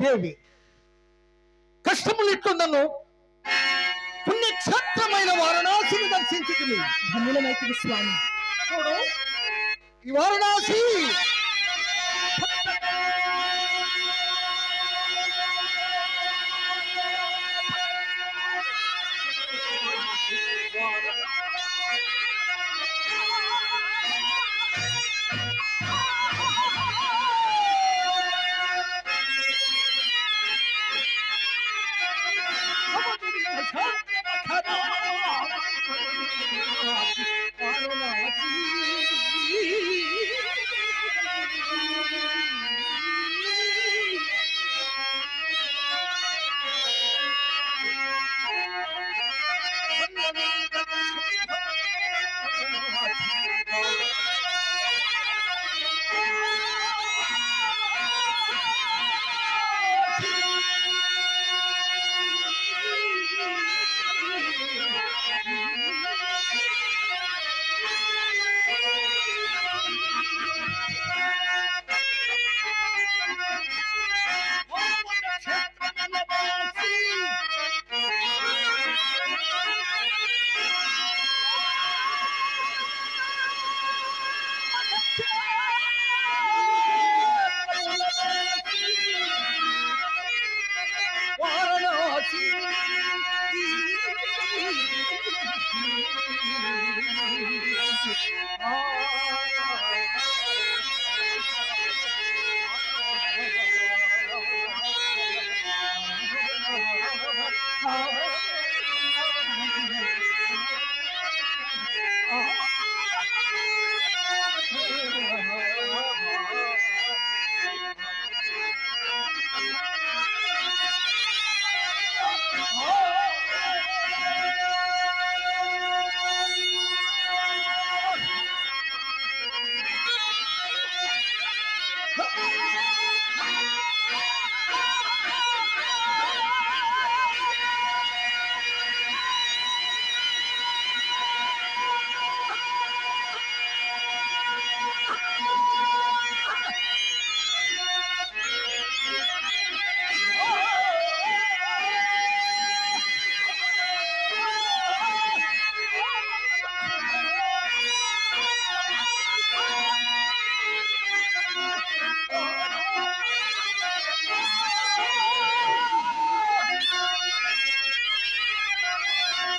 దేవి కష్టములు ఇట్లుందను పుణ్యక్షేత్రమైన వారణాసిని దర్శించుకుని. ధన్యులమైతివి స్వామి. చూడు ఈ వారణాసి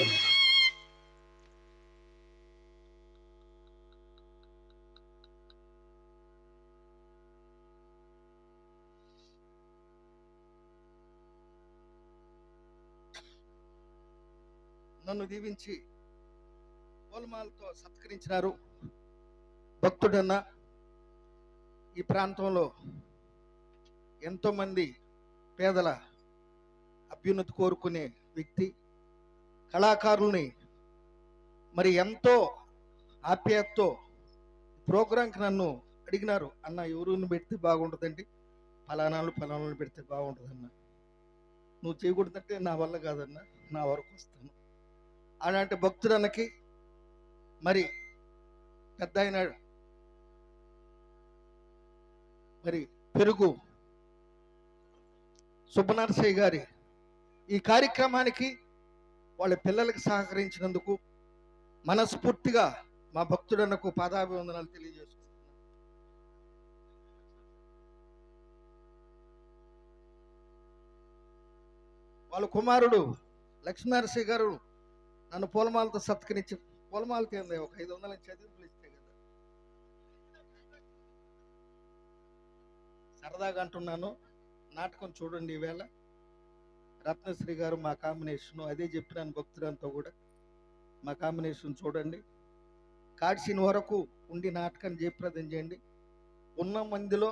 నన్ను దీవించి పూలమాలతో సత్కరించినారు. భక్తుడన్న ఈ ప్రాంతంలో ఎంతోమంది పేదల అభ్యున్నతి కోరుకునే వ్యక్తి. కళాకారుల్ని మరి ఎంతో ఆప్యాయతతో ప్రోగ్రాంకి నన్ను అడిగినారు అన్న ఎవరిని పెడితే బాగుంటుందండి. ఫలానాలు ఫలానాలు పెడితే బాగుంటుందన్న. నువ్వు చేయకూడదంటే నా వల్ల కాదన్న నా వరకు వస్తాను. అలాంటి భక్తుడన్నకి మరి పెద్ద ఆయన మరి పెరుగు. సుబ్బనరసయ్య గారి ఈ కార్యక్రమానికి వాళ్ళ పిల్లలకు సహకరించినందుకు మనస్ఫూర్తిగా మా భక్తుడన్నకు పాదాభివందనాలు తెలియజేసుకుంటున్నాను. వాళ్ళ కుమారుడు లక్ష్మీనరసింహ గారు నన్ను పూలమాలతో సత్కరించి పూలమాలతో ఏంది ఒక ఐదు వందల చదివింపులు ఇస్తే కదా. సరదాగా అంటున్నాను. నాటకం చూడండి ఈవేళ. రత్నశ్రీ గారు మా కాంబినేషన్ అదే చెప్పినాను భక్తులంతా కూడా. మా కాంబినేషన్ చూడండి. కాడ్సిన వరకు ఉండి నాటకాన్ని జయప్రదం చేయండి. ఉన్న మందిలో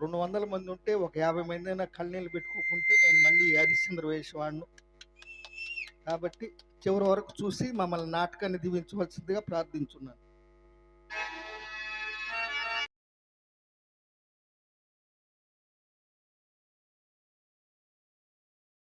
రెండు వందల మంది ఉంటే ఒక యాభై మంది అయినా కళ్ళనీళ్ళు పెట్టుకోకుంటే నేను మళ్ళీ హరిశ్చంద్ర వేసేవాడిను కాబట్టి చివరి వరకు చూసి మమ్మల్ని నాటకాన్ని దీవించవలసిందిగా ప్రార్థించున్నాను.